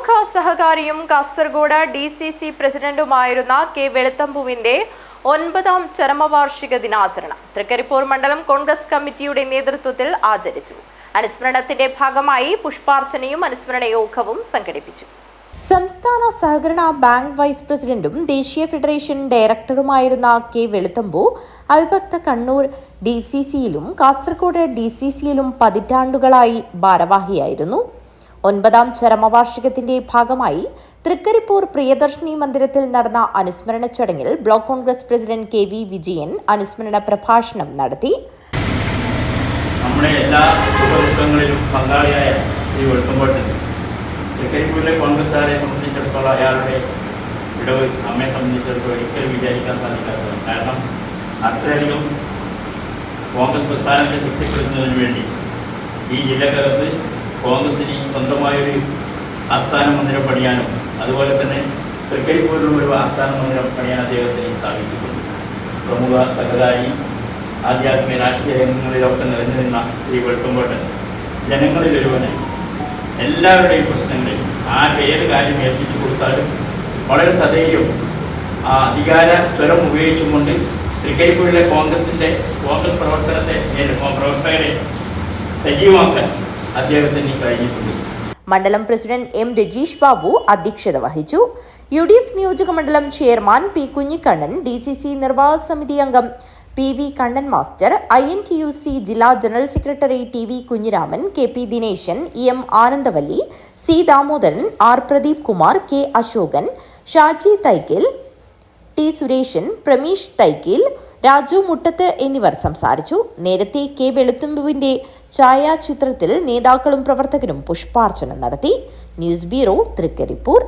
പ്രമുഖ സഹകാരിയും Kasaragod D C C പ്രസിഡന്റുമായിരുന്ന കെ വെളുത്തമ്പുവിന്റെ ഒൻപതാം ചരമവാർഷിക ദിനാചരണം. തൃക്കരിപ്പൂർ മണ്ഡലം കോൺഗ്രസ് കമ്മിറ്റിയുടെ നേതൃത്വത്തിൽ ആചരിച്ചു. അനുസ്മരണത്തിന്റെ ഭാഗമായി പുഷ്പാർച്ചനയും അനുസ്മരണ യോഗവും സംഘടിപ്പിച്ചു. സംസ്ഥാന സഹകരണ ബാങ്ക് വൈസ് പ്രസിഡന്റും ദേശീയ ഫെഡറേഷൻ ഡയറക്ടറുമായിരുന്ന കെ വെളുത്തമ്പു അവിഭക്ത കണ്ണൂർ ഡി സി സിയിലും കാസർഗോഡ് ഡി സി സിയിലും പതിറ്റാണ്ടുകളായി ഭാരവാഹിയായിരുന്നു. ഒൻപതാം ചരമവാർഷികത്തിന്റെ ഭാഗമായി തൃക്കരിപ്പൂർ പ്രിയദർശിനി മന്ദിരത്തിൽ നടന്ന അനുസ്മരണ ചടങ്ങിൽ block Congress president K V Vijayan അനുസ്മരണ പ്രഭാഷണം നടത്തി. നമ്മുടെ എല്ലാ സുഖദുഃഖങ്ങളിലും പങ്കാളിയായ ശ്രീ വെളുത്തുമ്പോട്ടൻ തൃക്കരിപ്പൂരിലെ കോൺഗ്രസ്സുകാരെ സംബന്ധിച്ചിടത്തോളം അയാളുടെ ഇടവ് നമ്മെ സംബന്ധിച്ചിടത്തോളം ഒരിക്കലും വിചാരിക്കാൻ സാധിക്കാത്തത് കാരണം അത്രയധികം കോൺഗ്രസ് പ്രസ്ഥാനത്തെ ശക്തിപ്പെടുത്തുന്നതിന് വേണ്ടി ഈ ജില്ലക്കകത്ത് കോൺഗ്രസിന് സ്വന്തമായൊരു ആസ്ഥാന മന്ദിരം പണിയാനും അതുപോലെ തന്നെ തൃക്കരിപ്പൂരിലും ഒരു ആസ്ഥാന മന്ദിരം പണിയാൻ അദ്ദേഹത്തിന് സാധിച്ചിട്ടുണ്ട്. പ്രമുഖ സഹകാരി ആധ്യാത്മിക രാഷ്ട്രീയ രംഗങ്ങളിലൊക്കെ നിറഞ്ഞു നിന്ന ശ്രീ വെളുത്തുമ്പോട്ടൻ ജനങ്ങളിലൊരുവനെ എല്ലാവരുടെയും പ്രശ്നങ്ങളിൽ ആരുടെ ഏത് കാര്യം ഏൽപ്പിച്ചു കൊടുത്താലും വളരെ സധൈര്യം ആ അധികാര സ്വരം ഉപയോഗിച്ചുകൊണ്ട് തൃക്കരിപ്പൂരിലെ കോൺഗ്രസിന്റെ കോൺഗ്രസ് പ്രവർത്തനത്തെ പ്രവർത്തകരെ സജീവമാക്കാൻ അദ്ദേഹത്തിന് കഴിഞ്ഞിട്ടുണ്ട് മണ്ഡലം പ്രസിഡന്റ് എം രജീഷ് ബാബു അധ്യക്ഷത വഹിച്ചു. യു ഡി എഫ് നിയോജക മണ്ഡലം chairman P Kunhikannan D C C നിർവാഹക സമിതി അംഗം P V Kannan master I N T U C ജില്ലാ general secretary T V Kunhiraman K P Dineshan E M Anandavalli C Damodaran R Pradeep Kumar K Ashokan Shaji Thaikkil T Sureshan Prameesh Thaikkil Raju Muttath എന്നിവർ സംസാരിച്ചു. നേരത്തെ K വെളുത്തുമ്പുവിന്റെ ഛായാചിത്രത്തിൽ നേതാക്കളും പ്രവർത്തകരും പുഷ്പാർച്ചന നടത്തി. News bureau Trikaripur.